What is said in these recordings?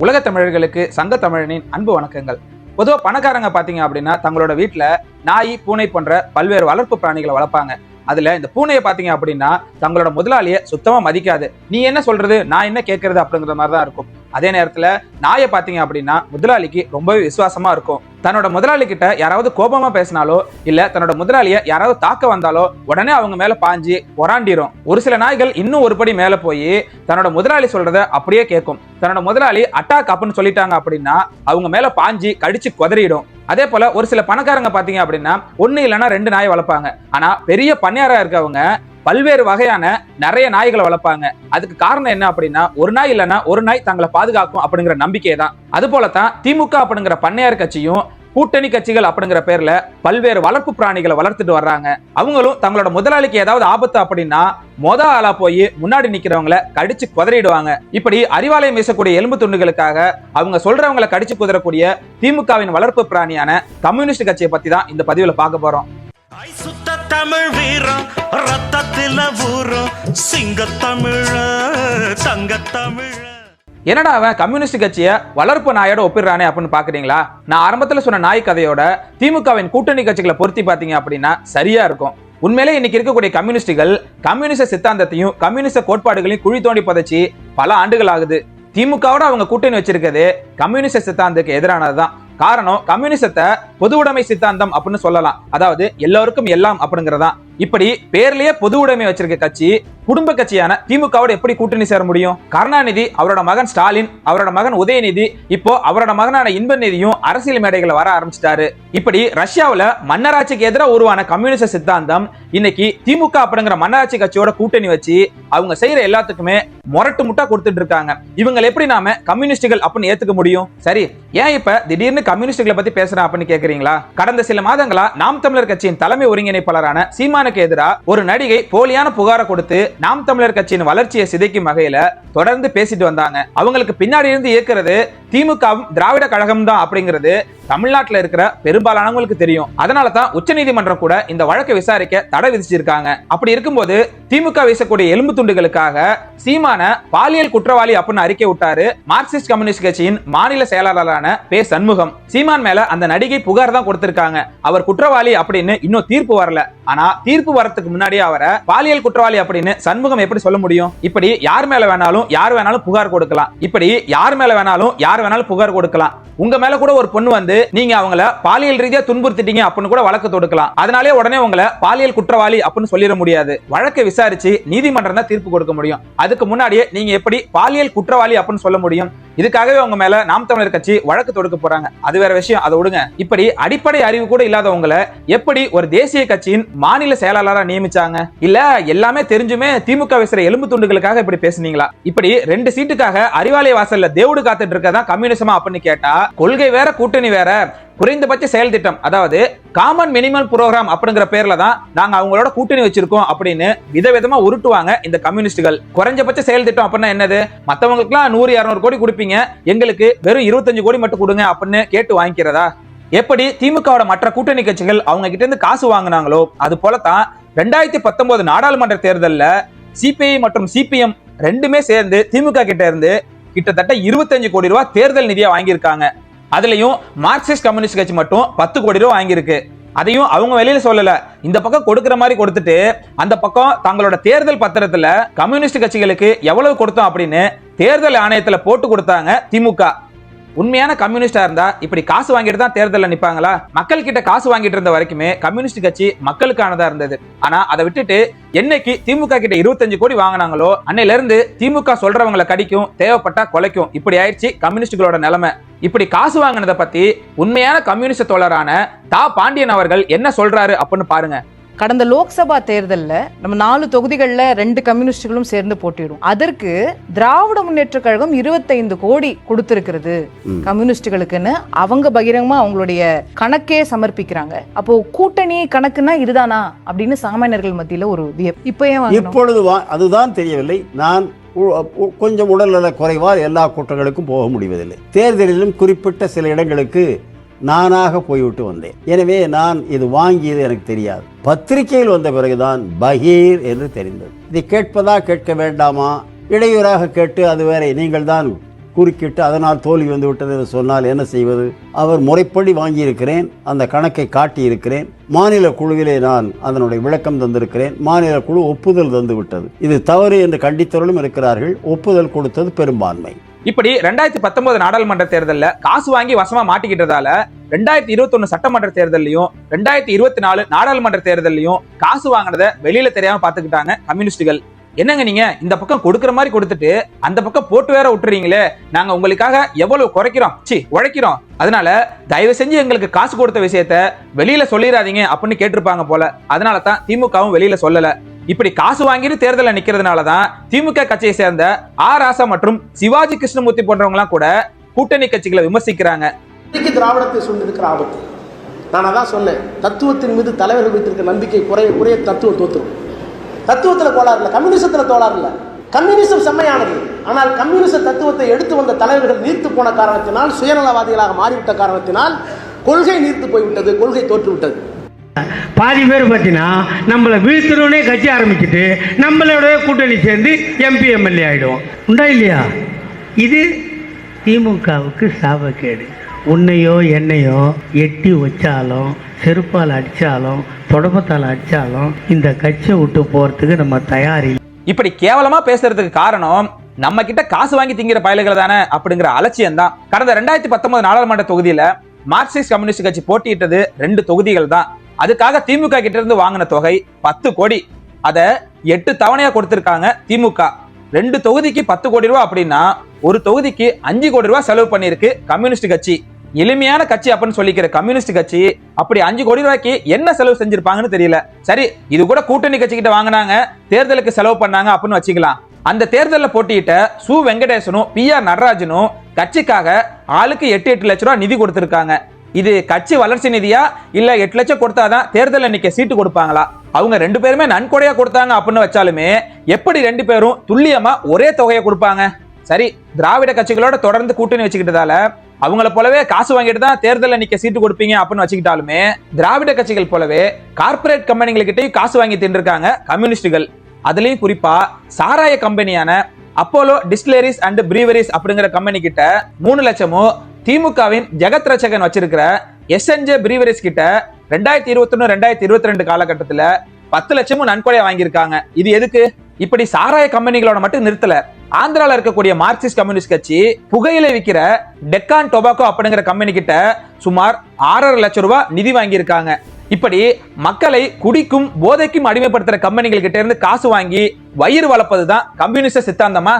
உலக தமிழர்களுக்கு சங்க தமிழனின் அன்பு வணக்கங்கள். பொதுவா பணக்காரங்க பாத்தீங்க அப்படின்னா தங்களோட வீட்டில் நாய் பூனை போன்ற பல்வேறு வளர்ப்பு பிராணிகளை வளர்ப்பாங்க. அதுல இந்த பூனையை பாத்தீங்க அப்படின்னா தங்களோட முதலாளியை சுத்தமா மதிக்காது. நீ என்ன சொல்றது? நான் என்ன கேட்கறது அப்படிங்கிற மாதிரி தான் இருக்கும். அதே நேரத்துல நாயை பாத்தீங்க அப்படின்னா முதலாளிக்கு ரொம்பவே விசுவாசமா இருக்கும். தன்னோட முதலாளி கிட்ட யாராவது கோபமா பேசினாலோ இல்ல தன்னோட முதலாளிய யாராவது தாக்க வந்தாலோ உடனே அவங்க மேல பாஞ்சு பொறாண்டிரும். ஒரு சில நாய்கள் இன்னும் ஒரு படி மேல போய் தன்னோட முதலாளி சொல்றத அப்படியே கேட்கும் தன்னோட முதலாளி அட்டாக் அப்படின்னு சொல்லிட்டாங்க அப்படின்னா அவங்க மேல பாஞ்சு கடிச்சு குதறிடும். அதே போல ஒரு சில பணக்காரங்க பாத்தீங்க அப்படின்னா ஒன்னு இல்லைன்னா ரெண்டு நாய் வளர்ப்பாங்க. ஆனா பெரிய பண்ணையாரா இருக்கவங்க பல்வேறு வகையான நிறைய நாய்களை வளர்ப்பாங்க. அதுக்கு காரணம் என்ன அப்படின்னா ஒரு நாய் இல்லைன்னா ஒரு நாய் தங்களை பாதுகாக்கும் அப்படிங்கிற நம்பிக்கை தான் அது போலதான் திமுக அப்படிங்கிற பண்ணையார் கட்சியும் கூட்டணி கட்சிகள் அப்படிங்கிற பேர்ல பல்வேறு வளர்ப்பு பிராணிகளை வளர்த்துட்டு வர்றாங்க. அவங்களும் தங்களோட முதலாளிக்கு ஏதாவது ஆபத்து அப்படின்னா மொத ஆளா போய் முன்னாடி நிக்கிறவங்கள கடிச்சு குதறிடுவாங்க. இப்படி அறிவாலயம் வீசக்கூடிய எலும்பு துண்டுகளுக்காக அவங்க சொல்றவங்களை கடிச்சு குதறக்கூடிய திமுகவின் வளர்ப்பு பிராணியான கம்யூனிஸ்ட் கட்சியை பத்தி தான் இந்த பதிவுல பார்க்க போறோம். தமிழ் வீரம் ரத்தத்தில் ஊரம் சிங்க தமிழ தங்க தமிழ என்னடா அவன் கம்யூனிஸ்ட் கட்சியை வளர்ப்பு நாயோட ஒப்பிடுறானே அப்படின்னு பாக்குறீங்களா? நான் ஆரம்பத்தில் சொன்ன நாய் கதையோட திமுகவின் கூட்டணி கட்சிகளை பொருத்தி பார்த்தீங்க அப்படின்னா சரியா இருக்கும். உண்மையிலே இன்னைக்கு இருக்கக்கூடிய கம்யூனிஸ்டுகள் கம்யூனிச சித்தாந்தத்தையும் கம்யூனிச கோட்பாடுகளையும் குழி தோண்டி புதைச்சி பல ஆண்டுகள் ஆகுது. திமுகவோட அவங்க கூட்டணி வச்சிருக்கிறது கம்யூனிச சித்தாந்தத்துக்கு எதிரானதுதான். காரணம் கம்யூனிசத்தை பொது உடைமை சித்தாந்தம் அப்படின்னு சொல்லலாம். அதாவது எல்லோருக்கும் எல்லாம் அப்படிங்கறதான் இப்படி பேர்லயே பொது உடைமை வச்சிருக்க கட்சி குடும்ப கட்சியான திமுகவோட எப்படி கூட்டணி சேர முடியும்? கருணாநிதி அவரோட மகன் ஸ்டாலின் அவரோட மகன் உதயநிதி இப்போ அவரோட மகனான இன்பநிதியும் அரசியல் மேடைகளை வர ஆரம்பிச்சிட்டாரு. இப்படி ரஷ்யாவில மன்னராட்சிக்கு எதிராக உருவான கம்யூனிஸ்ட சித்தாந்தம் இன்னைக்கு திமுக அப்படிங்கிற மன்னராட்சி கட்சியோட கூட்டணி வச்சு அவங்க செய்யற எல்லாத்துக்குமே முரட்டு முட்டா கொடுத்துட்டு இருக்காங்க. இவங்களை எப்படி நாம கம்யூனிஸ்டுகள் அப்படின்னு ஏத்துக்க முடியும்? சரி ஏன் இப்ப திடீர்னு கம்யூனிஸ்டுகளை பத்தி பேசுறேன் அப்படின்னு கேக்குறீங்களா கடந்த சில மாதங்களா நாம் தமிழர் கட்சியின் தலைமை ஒருங்கிணைப்பாளரான சீமானுக்கு எதிராக ஒரு நடிகை போலியான புகாரை கொடுத்து நாம் தமிழர் கட்சியின் வளர்ச்சியை சிதைக்கும் வகையில தொடர்ந்து பேசிட்டு வந்தாங்க. அவங்களுக்கு பின்னாடி இருந்து இயக்குறது திமுகவும் திராவிட கழகம் தான் அப்படிங்கிறது தமிழ்நாட்டில் இருக்கிற பெரும்பாலானவங்களுக்கு தெரியும். அதனால தான் உச்சநீதிமன்றம் கூட இந்த வழக்கை விசாரிக்க தடை விதிச்சிருக்காங்க. அப்படி இருக்கும்போது திமுக வீசக்கூடிய எலும்பு துண்டுகளுக்காக சீமான பாலியல் குற்றவாளி அப்படின்னு அறிக்கை விட்டாரு மார்க்சிஸ்ட் கம்யூனிஸ்ட் கட்சியின் மாநில செயலாளரான பே சண்முகம். சீமான் மேல அந்த நடிகை புகார் புகார் தான் கொடுத்திருக்காங்க. அவர் குற்றவாளி அப்படின்னு இன்னும் தீர்ப்பு வரல. ஆனா தீர்ப்பு வரத்துக்கு முன்னாடியே அவரை பாலியல் குற்றவாளி அப்படின்னு சண்முகம் எப்படி சொல்ல முடியும்? இப்படி யார் மேல வேணாலும் யார் வேணாலும் புகார் கொடுக்கலாம். இப்படி யார் மேல வேணாலும் யார் வேணாலும் புகார் கொடுக்கலாம். உங்க மேல கூட ஒரு பொண்ணு வந்து நீங்க அவங்கள பாலியல் ரீதியா துன்புறுத்திட்டீங்க அப்படின்னு கூட வழக்கு தொடுக்கலாம். அதனாலே உடனே உங்களை பாலியல் குற்றவாளி அப்படின்னு சொல்லிட முடியாது. வழக்கை விசாரிச்சு நீதிமன்றம் தான் தீர்ப்பு கொடுக்க முடியும். அதுக்கு முன்னாடியே நீங்க எப்படி பாலியல் குற்றவாளி அப்படின்னு சொல்ல முடியும்? இதுக்காகவே உங்க மேல நாம் தமிழர் கட்சி வழக்கு தொடுக்க போறாங்க. அது வேற விஷயம். அதை விடுங்க. இப்படி அடிப்படை அறிவு கூட இல்லாதவங்களை எப்படி ஒரு தேசிய கட்சியின் மாநில செயலாளரா நியமிச்சாங்க? இல்ல எல்லாமே தெரிஞ்சுமே திமுக விசிற எலும்பு துண்டுகளுக்காக இப்படி பேசுனீங்களா? இப்படி ரெண்டு சீட்டுக்காக அறிவாலய வாசல்ல தேவுடு காத்துட்டு இருக்கதான் கம்யூனிசமா அப்படின்னு கேட்டா கொள்கை வேற கூட்டணி வேற குறைந்தபட்ச செயல் திட்டம் அதாவது காமன் மினிமம் ப்ரோக்ராம் அப்படிங்கிற பேர்ல தான் நாங்க அவங்களோட கூட்டணி வச்சிருக்கோம் அப்படின்னு விதவிதமா உருட்டுவாங்க இந்த கம்யூனிஸ்டுகள். குறைஞ்சபட்ச செயல் திட்டம் அப்படின்னா என்னது? மத்தவங்களுக்குலாம் நூறு இருநூறு கோடி கொடுப்பீங்க. எங்களுக்கு வெறும் இருபத்தஞ்சு கோடி மட்டும் கொடுங்க அப்படின்னு கேட்டு வாங்கிக்கிறதா? எப்படி திமுகவோட மற்ற கூட்டணி கட்சிகள் அவங்க கிட்ட இருந்து காசு வாங்கினாங்களோ அது போலத்தான் ரெண்டாயிரத்தி பத்தொன்பது நாடாளுமன்ற தேர்தலில் சிபிஐ மற்றும் சிபிஎம் ரெண்டுமே சேர்ந்து திமுக கிட்ட இருந்து கிட்டத்தட்ட இருபத்தஞ்சு கோடி ரூபாய் தேர்தல் நிதியை வாங்கியிருக்காங்க. அதுலயும் மார்க்சிஸ்ட் கம்யூனிஸ்ட் கட்சி மட்டும் பத்து கோடி ரூபாய் வாங்கியிருக்கு. அதையும் அவங்க வெளியில சொல்லல. இந்த பக்கம் கொடுக்கிற மாதிரி கொடுத்துட்டு அந்த பக்கம் தங்களோட தேர்தல் பத்திரத்துல கம்யூனிஸ்ட் கட்சிகளுக்கு எவ்வளவு கொடுத்தோம் அப்படின்னு தேர்தல் ஆணையத்துல போட்டு கொடுத்தாங்க திமுக. உண்மையான கம்யூனிஸ்டா இருந்தா இப்படி காசு வாங்கிட்டு தான் தேர்தலில் நிப்பாங்களா? மக்கள் கிட்ட காசு வாங்கிட்டு இருந்த வரைக்குமே கம்யூனிஸ்ட் கட்சி மக்களுக்கானதா இருந்தது. ஆனா அதை விட்டுட்டு என்னைக்கு திமுக கிட்ட இருபத்தஞ்சு கோடி வாங்கினாங்களோ அன்னையில இருந்து திமுக சொல்றவங்களை கடிக்கும் தேவைப்பட்டா கொலைக்கும். இப்படி ஆயிடுச்சு கம்யூனிஸ்டுகளோட நிலைமை. இப்படி காசு வாங்கினதை பத்தி உண்மையான கம்யூனிஸ்ட் தோழரான தா. பாண்டியன் அவர்கள் என்ன சொல்றாரு அப்படின்னு பாருங்க. கடந்த லோக்சபா தேர்தல்ல நம்ம நாலு தொகுதிகளில் ரெண்டு கம்யூனிஸ்டுகளும் சேர்ந்து போட்டியிடும். அதற்கு திராவிட முன்னேற்ற கழகம் இருபத்தைந்து கோடி கொடுத்திருக்கிறது கம்யூனிஸ்டுகளுக்குன்னு. அவங்க பகிரங்கமா அவங்களுடைய கணக்கே சமர்ப்பிக்கிறாங்க. அப்போ கூட்டணி கணக்குன்னா இதுதானா? அப்படின்னு சாமானியர்கள் மத்தியில ஒரு இப்போ ஏன் இப்பொழுது அதுதான் தெரியவில்லை. நான் கொஞ்சம் உடல்நல குறைவால் எல்லா கூட்டங்களுக்கும் போக முடிவதில்லை. தேர்தலிலும் குறிப்பிட்ட சில இடங்களுக்கு நானாக போய்விட்டு வந்தேன். எனவே நான் இது வாங்கியது எனக்கு தெரியாது. பத்திரிகையில் வந்த பிறகுதான் பகீர் என்று தெரிந்தது. இதை கேட்பதா கேட்க வேண்டாமா? இடையூறாக கேட்டு அது வேற நீங்கள் தான் குறுக்கிட்டு அதனால் தோல்வி வந்து விட்டது என்று சொன்னால் என்ன செய்வது? அவர் முறைப்படி வாங்கியிருக்கிறேன் அந்த கணக்கை காட்டியிருக்கிறேன். மாநில குழுவிலே நான் அதனுடைய விளக்கம் தந்திருக்கிறேன். மாநில குழு ஒப்புதல் தந்து விட்டது இது தவறு என்று கண்டித்தவர்களும் இருக்கிறார்கள். ஒப்புதல் கொடுத்தது பெரும்பான்மை. இப்படி ரெண்டாயிரத்தி பத்தொன்பது நாடாளுமன்ற தேர்தலில் காசு வாங்கி வசமா மாட்டிக்கிட்டதால ரெண்டாயிரத்தி இருபத்தொன்னு சட்டமன்ற தேர்தலையும் ரெண்டாயிரத்தி இருபத்தி நாலு நாடாளுமன்ற தேர்தலையும் காசு வாங்கினத வெளியில தெரியாம பாத்துக்கிட்டாங்க கம்யூனிஸ்டுகள். என்னங்க நீங்க? இந்த பக்கம் கொடுக்குற மாதிரி கொடுத்துட்டு அந்த பக்கம் போட்டு வேற விட்டுறீங்களே. நாங்க உங்களுக்காக எவ்வளவு குறைக்கிறோம்? சி உழைக்கிறோம். அதனால தயவு செஞ்சு எங்களுக்கு காசு கொடுத்த விஷயத்த வெளியில சொல்லிடாதீங்க அப்படின்னு கேட்டிருப்பாங்க போல. அதனால தான் திமுகவும் வெளியில சொல்லல. இப்படி காசு வாங்கிட்டு தேர்தலில் நிக்கிறதுனால தான் திமுக கட்சியை சேர்ந்த ஆர் ராசா மற்றும் சிவாஜி கிருஷ்ணமூர்த்தி போன்றவங்களாம் கூட கூட்டணி கட்சிகளை விமர்சிக்கிறாங்க. திராவிடத்தை சூழ்ந்திருக்கிற ஆபத்து. நான் அதான் சொன்னேன் தத்துவத்தின் மீது தலைவர்கள் வைத்திருக்க நம்பிக்கை குறைய குறைய தத்துவம் தோத்துரும். தத்துவத்தில் கோளாறு இல்லை கம்யூனிசத்தில் கோளாறு இல்லை. கம்யூனிசம் செம்மையானது. ஆனால் கம்யூனிச தத்துவத்தை எடுத்து வந்த தலைவர்கள் நீர்த்து போன காரணத்தினால் சுயநலவாதிகளாக மாறிவிட்ட காரணத்தினால் கொள்கை நீர்த்து போய்விட்டது கொள்கை தோற்றுவிட்டது. பாதி பேர் பார்த்தீங்கன்னா நம்மளை வீழ்த்தணுன்னே கட்சி ஆரம்பிச்சுட்டு நம்மளோட கூட்டணி சேர்ந்து எம்பி எம்எல்ஏ ஆகிடுவோம் உண்டா இல்லையா? இது திமுகவுக்கு சாபக்கேடு. உன்னையோ என்னையோ எட்டி வச்சாலும் செருப்பால் அடித்தாலும் தொடப்பத்தால் அடித்தாலும் இந்த கட்சியை விட்டு போகிறதுக்கு நம்ம தயாரி இப்படி கேவலமாக பேசுறதுக்கு காரணம் நம்ம கிட்ட காசு வாங்கி திங்கிற பயலுகள் தானே அப்படிங்கிற அலட்சியம் தான் கடந்த ரெண்டாயிரத்தி பத்தொன்பது நாடாளுமன்ற தொகுதியில மார்க்சிஸ்ட் கம்யூனிஸ்ட் கட்சி போட்டியிட்டது ரெண்டு தொகுதிகள் தான் அதுக்காக திமுக கிட்ட இருந்து வாங்கின தொகை பத்து கோடி. அதை எட்டு தவணையா கொடுத்திருக்காங்க திமுக. ரெண்டு தொகுதிக்கு பத்து கோடி ரூபாய் அப்படின்னா ஒரு தொகுதிக்கு அஞ்சு கோடி ரூபாய் செலவு பண்ணியிருக்கு கம்யூனிஸ்ட் கட்சி. எளிமையான கட்சி அப்படின்னு சொல்லிக்கிற கம்யூனிஸ்ட் கட்சி அப்படி அஞ்சு கோடி ரூபாய்க்கு என்ன செலவு செஞ்சிருப்பாங்கன்னு தெரியல. சரி இது கூட கூட்டணி கட்சி கிட்ட வாங்கினாங்க தேர்தலுக்கு செலவு பண்ணாங்க அப்படின்னு வச்சுக்கலாம். அந்த தேர்தலில் போட்டியிட்ட சு. வெங்கடேசனும் பி. ஆர். நடராஜனும் கட்சிக்காக ஆளுக்கு எட்டு எட்டு லட்ச ரூபா நிதி கொடுத்திருக்காங்க. இது கட்சி வளர்ச்சி நிதியா? இல்ல எட்டு லட்சம் கொடுத்தாதான் தேர்தல் அன்னைக்கு சீட்டு கொடுப்பாங்களா? அவங்க ரெண்டு பேருமே நன்கொடையா கொடுத்தாங்க அப்படின்னு வச்சாலுமே எப்படி ரெண்டு பேரும் துல்லியமா ஒரே தொகையை கொடுப்பாங்க? சரி திராவிட கட்சிகளோட தொடர்ந்து கூட்டணி வச்சுக்கிட்டதால அவங்கள போலவே காசு வாங்கிட்டு தான் தேர்தலில் நிக்க சீட்டு கொடுப்பீங்க அப்படின்னு வச்சுக்கிட்டாலுமே திராவிட கட்சிகள் போலவே கார்ப்பரேட் கம்பெனிகள்கிட்டயும் காசு வாங்கி தின்றுருக்காங்க கம்யூனிஸ்டுகள். அதுலயும் குறிப்பா சாராய கம்பெனியான அப்போலோ டிஸ்டிலரிஸ் அண்ட் பிரீவரிஸ் அப்படிங்கிற கம்பெனி கிட்ட மூணு லட்சமும் திமுகவின் ஜெகத் ரச்சகன் வச்சிருக்கிற எஸ்என்ஜே பிரீவரிஸ் கிட்ட ரெண்டாயிரத்தி இருபத்தொன்னு ரெண்டாயிரத்தி இருபத்தி ரெண்டு காலகட்டத்தில் பத்து லட்சமும் நன்கொடையை வாங்கியிருக்காங்க. இது எதுக்கு? இப்படி சாராய கம்பெனிகளோட மட்டும் நிறுத்தல. ஆந்திரால இருக்கக்கூடிய மார்க்சிஸ்ட் கம்யூனிஸ்ட் கட்சி புகையிலை விற்கிற டெக்கான் டொபாக்கோ அப்படிங்கிற கம்பெனி கிட்ட சுமார் ஆறரை லட்சம் ரூபாய் நிதி வாங்கியிருக்காங்க. இப்படி மக்களை குடிக்கும் போதைக்கும் அடிமைப்படுத்துற கம்பெனிகள் கிட்ட இருந்து காசு வாங்கி வயிறு வளர்ப்பது தான் கம்யூனிஸ்ட சித்தாந்தமா?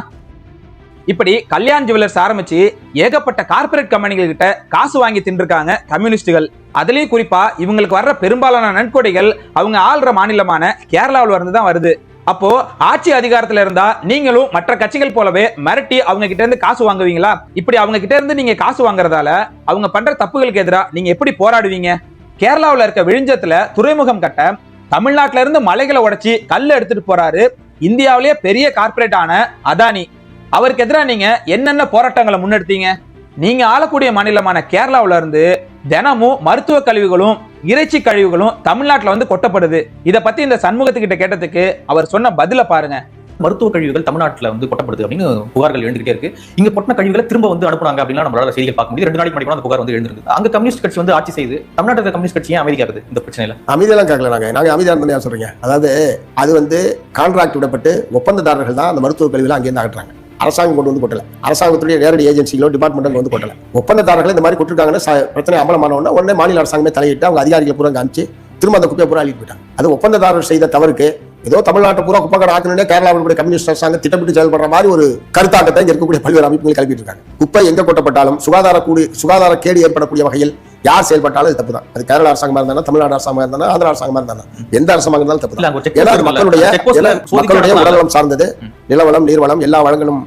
இப்படி கல்யாண் ஜுவல்லர்ஸ் ஆரம்பிச்சு ஏகப்பட்ட கார்ப்பரேட் கம்பெனிகள் கிட்ட காசு வாங்கி தின்றுருக்காங்க கம்யூனிஸ்டுகள் அதுலயும் குறிப்பா இவங்களுக்கு வர்ற பெரும்பாலான நன்கொடைகள் அவங்க ஆள்ற மாநிலமான கேரளாவில் இருந்து தான் வருது. அப்போ ஆட்சி அதிகாரத்துல இருந்தா நீங்களும் மற்ற கட்சிகள் போலவே மிரட்டி அவங்க கிட்ட இருந்து காசு வாங்குவீங்களா? இப்படி அவங்க கிட்ட இருந்து நீங்க காசு வாங்குறதால அவங்க பண்ற தப்புகளுக்கு எதிராக நீங்க எப்படி போராடுவீங்க? கேரளாவில் இருக்க விழிஞ்சத்துல துறைமுகம் கட்ட தமிழ்நாட்டில இருந்து மலைகளை உடைச்சி கல் எடுத்துட்டு போறாரு இந்தியாவிலேயே பெரிய கார்பரேட் ஆன அதானி. அவருக்கு எதிராக நீங்க என்னென்ன போராட்டங்களை முன்னெடுத்தீங்க? நீங்க ஆளக்கூடிய மாநிலமான கேரளாவுல இருந்து தினமும் மருத்துவ கழிவுகளும் இறைச்சி கழிவுகளும் தமிழ்நாட்டுல வந்து கொட்டப்படுது. இத பத்தி இந்த சண்முகத்துக்கிட்ட கேட்டதுக்கு அவர் சொன்ன பதில பாருங்க. மருத்துவ கழிவுகள் தமிழ்நாட்டுல வந்து கொட்டப்படுது அப்படின்னு புகார்கள் எழுந்துகிட்டே இருக்கு. இங்க கொட்டின கழிவுகளை திரும்ப வந்து அனுப்புனாங்க அப்படின்னா நம்மளால செய்திகள் பார்க்க முடியும் ரெண்டு நாளைக்கு முன்னாடி கூட அந்த புகார் வந்து எழுந்திருக்கு அங்க கம்யூனிஸ்ட் கட்சி வந்து ஆட்சி செய்து தமிழ்நாட்டுல கம்யூனிஸ்ட் கட்சி ஏன் அமைதியா இருக்குது இந்த பிரச்சனையில? அமைதியெல்லாம் கேட்கல நாங்க. நாங்க அமைதியா இருந்தோம் யார் சொல்றீங்க? அதாவது அது வந்து கான்ட்ராக்ட் விடப்பட்டு ஒப்பந்ததாரர்கள் தான் அந்த மருத்துவ கல்வியில அங்கேருந்து அகற்றுறாங்க. அரசாங்கம் கொண்டு வந்து கொட்டல. அரசாங்கத்துடைய நேரடி ஏஜென்சிகளோ டிபார்ட்மெண்ட்டோ வந்து கொட்டல. ஒப்பந்ததாரர்கள் இந்த மாதிரி கொட்டிருக்காங்கன்னா பிரச்சனை அமலமான உடனே மாநில அரசாங்கமே தலையிட்டு அவங்க அதிகாரிகளை பூரா காமிச்சு திரும்ப அந்த குப்பையை பூரா அழிட்டு போயிட்டாங்க. அது ஒப்பந்ததாரர் செய்த தவறுக்கு ஏதோ தமிழ்நாட்டை பூரா குப்பைக்காடு ஆக்கணும்னே கேரளாவில் கம்யூனிஸ்ட் அரசாங்கம் திட்டமிட்டு செயல்படுற மாதிரி ஒரு கருத்தாட்டத்தை இங்க இருக்கக்கூடிய பல்வேறு அமைப்புகள் கிளப்பிட்டு இருக்காங்க. குப்பை எங்க கொட்டப்பட்டாலும் சுகாதார கூடி சுகாதார கேடு ஏற்படக்கூடிய வகையில் யார் செயல்பட்டாலும் அது தப்பு தான். அது கேரள அரசாங்கமா இருந்தாலும் தமிழ்நாடு அரசாங்கமா இருந்தாலும் ஆந்திரா அரசாங்கமா இருந்தாலும். எந்த அரசாங்கம் இருந்தாலும் தப்பு தான். ஏன்னா அது மக்களுடைய மக்களுடைய உடல்நலம் சார்ந்தது. நிலவளம் நீர்வளம் எல்லா வளங்களும்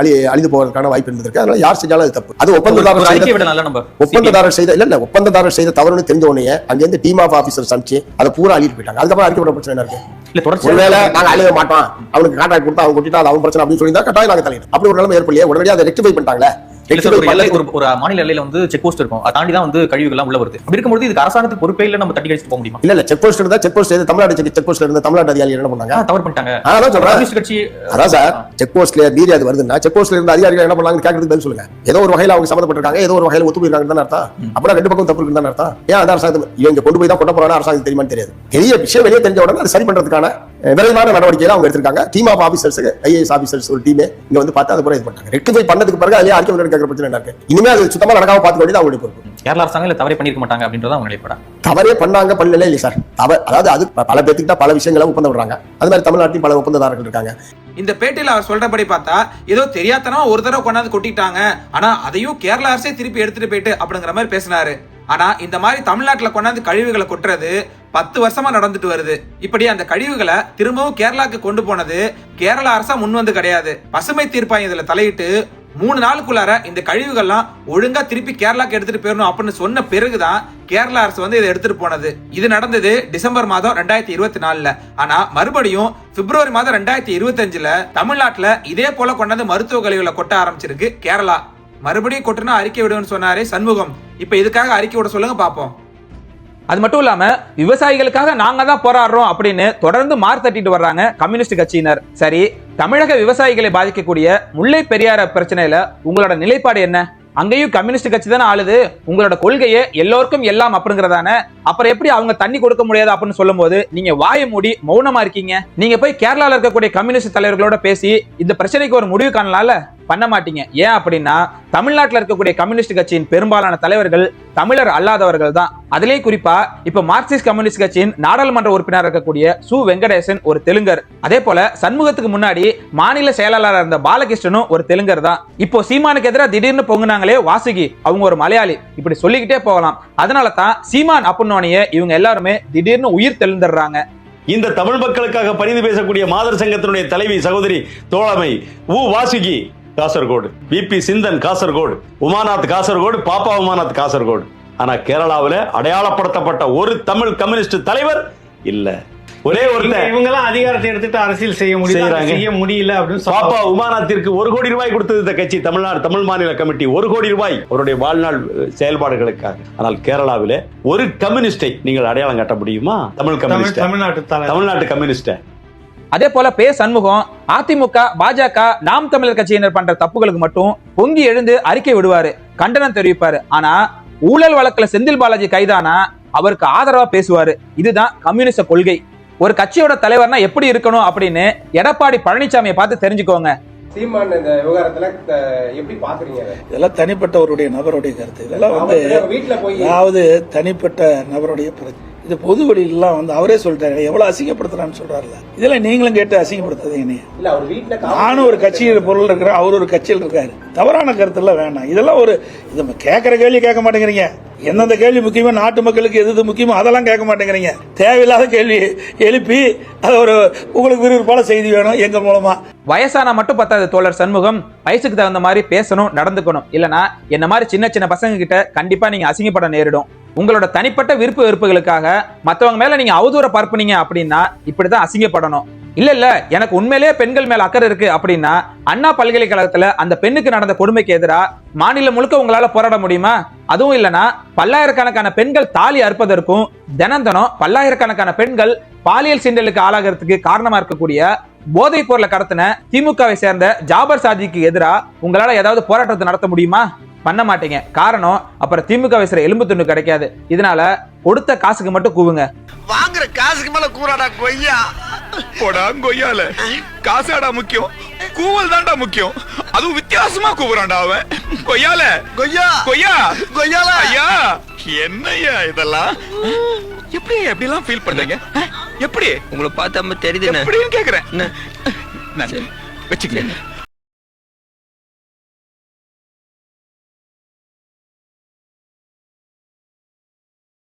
அழி அழிந்து போவதற்கான வாய்ப்பு இருந்திருக்கு அதனால யார் செஞ்சாலும் அது தப்பு. அது ஒப்பந்ததாரர் செய்த ஒப்பந்ததாரர் செய்த இல்ல இல்ல ஒப்பந்ததாரர் செய்த தவறுன்னு தெரிஞ்ச உடனே அங்கிருந்து டீம் ஆஃப் ஆபீசர்ஸ் அனுப்பிச்சு அதை பூரா அழிட்டு போயிட்டாங்க. அதுக்கப்புறம் அறிக்கை பிரச்சனை என்ன இருக்கு? ஒருவேளை நாங்க அழிய மாட்டோம். அவனுக்கு கான்ட்ராக்ட் கொடுத்தா அவன் கொட்டிட்டா அது அவன் பிரச்சனை அப்படின்னு சொல்லி தான் கட்டாயம் நாங்க தலையிடும் அப்படி ஒரு நிலைமை ஏற்படலையே. உடனடியாக அதை ரெக்டிஃபை பண்ணிட்டாங்களே. ஒரு மாநில எல்லையில வந்து செக் போஸ்ட் இருக்கும். அதை தாண்டி தான் வந்து கழிவுகள்லாம் உள்ள வருது. அப்படி இருக்கும்போது இதுக்கு அரசாங்கத்துக்கு பொறுப்பே இல்ல நம்ம தட்டி கழிச்சு போக முடியுமா? இல்ல இல்ல செக் போஸ்ட் இருந்தா செக் போஸ்ட் தமிழ்நாடு செக் போஸ்ட்ல இருந்த தமிழ்நாடு அதிகாரிகள் என்ன பண்ணாங்க? தவறு பண்ணிட்டாங்க. அதான் சொல்றேன். கட்சி அதான் சார் செக் போஸ்ட்ல மீறி அது வருதுன்னா செக் போஸ்ட்ல இருந்த அதிகாரிகள் என்ன பண்ணாங்கன்னு கேட்கறதுக்கு பதில் சொல்லுங்க. ஏதோ ஒரு வகையில அவங்க சம்மந்தப்பட்டிருக்காங்க ஏதோ ஒரு வகையில ஒத்து போயிருக்காங்கன்னு அர்த்தம். அப்படின்னா ரெண்டு பக்கம் தப்பு இருக்குன்னு தானே அர்த்தம். ஏன் அந்த அரசாங்கம் இவங்க கொண்டு போய் தான் கொட்ட போறாங்க அரசாங்கம் தெரியுமான்னு தெரியாது. பெரிய விஷயம் வெளியே தெரிஞ்ச உடனே அதை சரி பண்றதுக்கான விரைவான நடவடிக்கைகளை அவங்க எடுத்திருக்காங்க. Team of officers IAS officers ஒரு டீமே இங்க வந்து பார்த்து அது கூட இது பண்ணாங்க ரெக்டிஃபை பண்ணதுக்கு பிறகு அதுலயே அறிக்கை கேட்கற பிரச்சனை என்ன இருக்கு? இனிமே அது சுத்தமா நடக்காம பார்த்துக்க வேண்டியது அவங்களுடைய பொறுப்பு. கேரளா அரசாங்கம் இல்ல தவறே பண்ணிருக்க மாட்டாங்க அப்படின்றத அவங்க நிலைப்படா தவறே பண்ணாங்க பண்ணல இல்லை சார். தவறு அதாவது அது பல பேத்துக்கிட்ட பல விஷயங்களை ஒப்பந்தம் விடுறாங்க. அது மாதிரி தமிழ்நாட்டில் பல ஒப்பந்ததாரர்கள் இருக்காங்க. இந்த பேட்டியில அவர் சொல்றபடி பார்த்தா ஏதோ தெரியாதனமா ஒரு தடவை கொண்டாந்து கொட்டிட்டாங்க. ஆனா அதையும் கேரளா அரசே திருப்பி எடுத்துட்டு போயிட்டு அப்படிங்கிற மாதிரி பேசினாரு. ஆனா இந்த மாதிரி தமிழ்நாட்டுல கொண்டாந்து கழிவுகளை கொட்டுறது பத்து வருஷமா நடந்துட்டு வருது. இப்படி அந்த கழிவுகளை திரும்பவும் கேரளாக்கு கொண்டு போனது கேரளா அரசா முன் வந்து கிடையாது. பசுமை தீர்ப்பாயம் இதுல தலையிட்டு மூணு நாளுக்குள்ளார இந்த கழிவுகள்லாம் ஒழுங்கா திருப்பி கேரளாக்கு எடுத்துட்டு போயிடணும் அப்படின்னு சொன்ன பிறகுதான் கேரளா அரசு வந்து இதை எடுத்துட்டு போனது. இது நடந்தது டிசம்பர் மாதம் ரெண்டாயிரத்தி இருபத்தி நாலுல. ஆனா மறுபடியும் பிப்ரவரி மாதம் ரெண்டாயிரத்தி இருபத்தி அஞ்சுல தமிழ்நாட்டுல இதே போல கொண்டாந்து மருத்துவ கழிவுகளை கொட்ட ஆரம்பிச்சிருக்கு கேரளா. மறுபடியும் கொட்டுனா அறிக்கை விடுன்னு சொன்னாரே சண்முகம். இப்ப இதுக்காக அறிக்கை விட சொல்லுங்க பாப்போம் அது மட்டும் இல்லாம விவசாயிகளுக்காக நாங்க தான் போராடுறோம் அப்படின்னு தொடர்ந்து மார் தட்டிட்டு வர்றாங்க கம்யூனிஸ்ட் கட்சியினர். சரி தமிழக விவசாயிகளை பாதிக்கக்கூடிய முல்லை பெரியார பிரச்சனையில உங்களோட நிலைப்பாடு என்ன? அங்கேயும் கம்யூனிஸ்ட் கட்சி தானே ஆளுது. உங்களோட கொள்கையே எல்லோருக்கும் எல்லாம் அப்படிங்கிறதான அப்புறம் எப்படி அவங்க தண்ணி கொடுக்க முடியாது அப்படின்னு சொல்லும்போது நீங்க வாயை மூடி மௌனமா இருக்கீங்க. நீங்க போய் கேரளால இருக்கக்கூடிய கம்யூனிஸ்ட் தலைவர்களோட பேசி இந்த பிரச்சனைக்கு ஒரு முடிவு காணலாம்ல? பண்ண மாட்டீங்க. ஏன் அப்படின்னா தமிழ்நாட்டில் இருக்கக்கூடிய கம்யூனிஸ்ட் கட்சியின் பெரும்பாலான தலைவர்கள் தமிழர் அல்லாதவர்கள் தான். அதிலே குறிப்பா இப்ப மார்க்சிஸ்ட் கம்யூனிஸ்ட் கட்சியின் நாடாளுமன்ற உறுப்பினர் இருக்கக்கூடிய சு. வெங்கடேசன் ஒரு தெலுங்கர். அதே போல சண்முகத்துக்கு முன்னாடி மாநில செயலாளராக இருந்த பாலகிருஷ்ணனும் ஒரு தெலுங்கர் தான். இப்போ சீமானுக்கு எதிராக திடீர்னு பொங்குனாங்களே வாசுகி. அவங்க ஒரு மலையாளி. இப்படி சொல்லிக்கிட்டே போகலாம். அதனால தான் சீமான் அப்படின்னோனையே இவங்க எல்லாருமே திடீர்னு உயிர் தெளிந்துடுறாங்க. இந்த தமிழ் மக்களுக்காக பரிந்து பேசக்கூடிய மாதர் சங்கத்தினுடைய தலைவி சகோதரி தோழமை உ வாசுகி காசர்கோடு விபி சிந்தன் காசர்கோடு உமாநாத் காசர்கோடு பாப்பா உமாநாத் காசர்கோடு. ஆனா கேரளாவில் அடையாளப்படுத்தப்பட்ட ஒரு தமிழ் கம்யூனிஸ்ட் தலைவர் இல்ல. ஒரே ஒருத்தர் இவங்க எல்லாம் அதிகாரத்தை எடுத்துட்டு அரசியல் செய்ய முடியல. செய்ய முடியல அப்படின்னு பாப்பா. உமாநாத்திற்கு ஒரு கோடி ரூபாய் கொடுத்தது இந்த கட்சி. தமிழ்நாடு தமிழ் மாநில கமிட்டி ஒரு கோடி ரூபாய் அவருடைய வாழ்நாள் செயல்பாடுகளுக்காக. ஆனால் கேரளாவிலே ஒரு கம்யூனிஸ்டை நீங்கள் அடையாளம் காட்ட முடியுமா? தமிழ் கம்யூனிஸ்ட். தமிழ்நாட்டு தமிழ்நாட்டு கம்யூனிஸ்ட. அதே போல பே சண்முகம் அதிமுக பாஜக நாம் தமிழர் கட்சியினர் பண்ற தப்புகளுக்கு மட்டும் பொங்கி எழுந்து அறிக்கை விடுவாரு. கண்டனம் தெரிவிப்பாரு. ஆனா ஊழல் வழக்குல செந்தில் பாலாஜி கைதானா? அவருக்கு ஆதரவா பேசுவாரு. இதுதான் கம்யூனிஸ்ட கொள்கை. ஒரு கட்சியோட தலைவர்னா எப்படி இருக்கணும் அப்படின்னு எடப்பாடி பழனிசாமியை பார்த்து தெரிஞ்சுக்கோங்க. சீமான் இந்த விவகாரத்துல அஹ், எப்படி பாக்குறீங்க? இதெல்லாம் தனிப்பட்டவருடைய நபருடைய கருத்து. இதெல்லாம் வந்து வீட்டுல போய் அதாவது தனிப்பட்ட நபருடைய பிரச்சனை இது பொது வெளியிலாம் வந்து அவரே சொல்லிட்டாரு. எவ்வளவு அசிங்கப்படுத்துறான்னு சொல்றாருல இதெல்லாம் நீங்களும் கேட்டு அசிங்கப்படுத்தாதீங்க நீ இல்ல அவர் வீட்டுல நானும் ஒரு கட்சியில் பொருள் இருக்கிறேன் அவர் ஒரு கட்சியில் இருக்காரு. தவறான கருத்தெல்லாம் வேணாம். இதெல்லாம் ஒரு இது கேட்கற கேள்வி கேட்க மாட்டேங்கிறீங்க. எந்தெந்த கேள்வி முக்கியமோ நாட்டு மக்களுக்கு எது எது முக்கியமோ அதெல்லாம் கேட்க மாட்டேங்கிறீங்க. தேவையில்லாத கேள்வி எழுப்பி அது ஒரு உங்களுக்கு விறுவிறுப்பான செய்தி வேணும் எங்க மூலமா. வயசானா மட்டும் பத்தாது தோழர் சண்முகம். வயசுக்கு தகுந்த மாதிரி பேசணும் நடந்துக்கணும். இல்லனா என்ன மாதிரி சின்ன சின்ன பசங்க கிட்ட கண்டிப்பா நீங்க அசிங்கப்பட நேரிடும். உங்களோட தனிப்பட்ட விருப்ப வெறுப்புகளுக்காக மத்தவங்க மேல நீங்க அவதூற பரப்புனீங்க அப்படின்னா இப்படிதான் அசிங்கப்படணும். இல்ல இல்ல எனக்கு உண்மையிலேயே பெண்கள் மேல அக்கறை இருக்கு அப்படின்னா அண்ணா பல்கலைக்கழகத்துல அந்த பெண்ணுக்கு நடந்த கொடுமைக்கு எதிராக மாநிலம் முழுக்க உங்களால போராட முடியுமா? அதுவும் இல்லனா பல்லாயிரக்கணக்கான பெண்கள் தாலி அறுப்பதற்கும் தினம் தினம் பல்லாயிரக்கணக்கான பெண்கள் பாலியல் சீண்டலுக்கு ஆளாகிறதுக்கு காரணமா இருக்கக்கூடிய போதைப் பொருளை கடத்தின திமுகவை சேர்ந்த ஜாபர் சாதிக்கு எதிராக உங்களால ஏதாவது போராட்டத்தை நடத்த முடியுமா? பண்ண மாட்டீங்க. காரணம் அப்புறம் திமுக பேசுற எலும்பு துண்டு கிடைக்காது. இதனால கொடுத்த காசுக்கு மட்டும் கூவுங்க. வாங்குற காசுக்கு மேல கூறாடா கொய்யா. போடா கொய்யால. காசாடா முக்கியம். கூவல் தான்டா முக்கியம். அதுவும் வித்தியாசமா கூவுறான்டா அவன். கொய்யால. கொய்யா. கொய்யா. கொய்யால. ஐயா என்னய்யா இதெல்லாம்? எப்படி எப்படி எல்லாம் ஃபீல் பண்றீங்க எப்படி? உங்களை பார்த்தா தெரியுது எப்படின்னு கேக்குறேன். நான் வச்சுக்கங்க